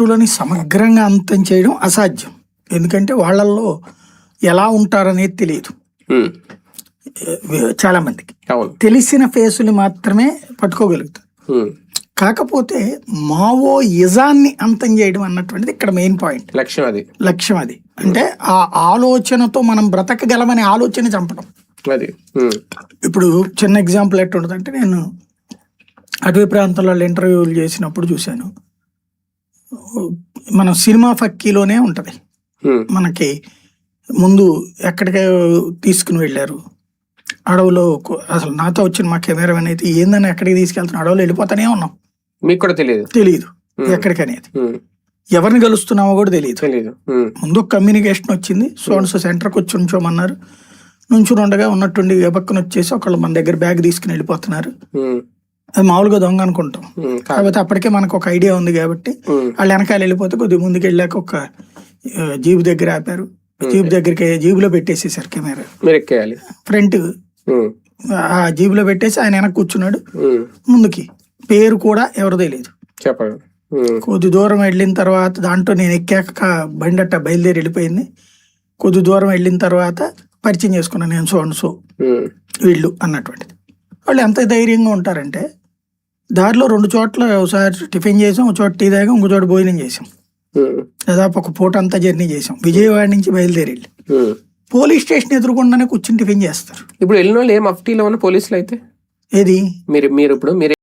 భ్రష్టులని సమగ్రంగా అంతం చేయడం అసాధ్యం. ఎందుకంటే వాళ్ళల్లో ఎలా ఉంటారనేది తెలియదు. చాలా మందికి. తెలిసిన ఫేసులు మాత్రమే పట్టుకోగలుగుతారు. కాకపోతే మావో ఇజాన్ని అంతం చేయడం అన్నటువంటిది ఇక్కడ మెయిన్ పాయింట్. లక్ష్యం అది. లక్ష్యం అది. అంటే ఆ ఆలోచనతో మనం బ్రతకగలమనే ఆలోచన చంపడం. అది. ఇప్పుడు చిన్న ఎగ్జాంపుల్ ఎట్టుంటుందంటే నేను అటవీ ప్రాంతంలో ఇంటర్వ్యూలు చేసినప్పుడు చూశాను. మనం సినిమా ఫక్కీలోనే ఉంటుంది. మనకి ముందు ఎక్కడికి తీసుకుని వెళ్ళారు. అడవులో అసలు నాతో వచ్చిన మా కెమెరామెన్ అయితే ఏందని ఎక్కడికి తీసుకెళ్తున్నా అడవులో వెళ్ళిపోతానే ఉన్నాం. మీకు కూడా తెలియదు? తెలియదు ఎక్కడికనేది. ఎవరిని కలుస్తున్నామో కూడా తెలియదు తెలియదు ముందు కమ్యూనికేషన్ వచ్చింది. సోన్స్ సెంటర్కి వచ్చి ఉంచోమన్నారు నుంచుని ఉండగా ఉన్నట్టుండి పక్కన వచ్చేసి ఒకళ్ళు మన దగ్గర బ్యాగ్ తీసుకుని వెళ్ళిపోతున్నారు. అది మామూలుగా దొంగ అనుకుంటాం. కాకపోతే అప్పటికే మనకు ఒక ఐడియా ఉంది కాబట్టి వాళ్ళు వెనకాల వెళ్ళిపోతే కొద్దిగా ముందుకు వెళ్ళాక ఒక జీప్ దగ్గర ఆపారు. జీప్ దగ్గరికి జీబులో పెట్టేసేసారు కెమెరా. మీరు ఎక్కేయాలి ఫ్రంట్ ఆ జీబులో పెట్టేసి ఆయన వెనక్కి కూర్చున్నాడు. ముందుకి పేరు కూడా ఎవరు తెలియదు. చెప్పండి. కొద్ది దూరం వెళ్ళిన తర్వాత దాంట్లో నేను ఎక్కాక బండి అట్ట బయలుదేరి వెళ్ళిపోయింది. కొద్ది దూరం వెళ్ళిన తర్వాత పరిచయం చేసుకున్నాను నేను సో అండ్ సో వీళ్ళు అన్నటువంటిది. వాళ్ళు ఎంత ధైర్యంగా ఉంటారంటే దారిలో రెండు చోట్ల ఒకసారి టిఫిన్ చేసాం ఒక చోట టీ తాగాం ఇంకో చోట భోజనం చేసాం. దాదాపు ఒక పూట అంతా జర్నీ చేసాం. విజయవాడ నుంచి బయలుదేరి. పోలీస్ స్టేషన్ ఎదురుకుండానే కూర్చుని టిఫిన్ చేస్తారు. ఇప్పుడు వెళ్ళిన వాళ్ళు ఏం అఫ్టీలో ఉన్న పోలీసులు అయితే? ఏది? మీరు మీరు ఇప్పుడు మీరు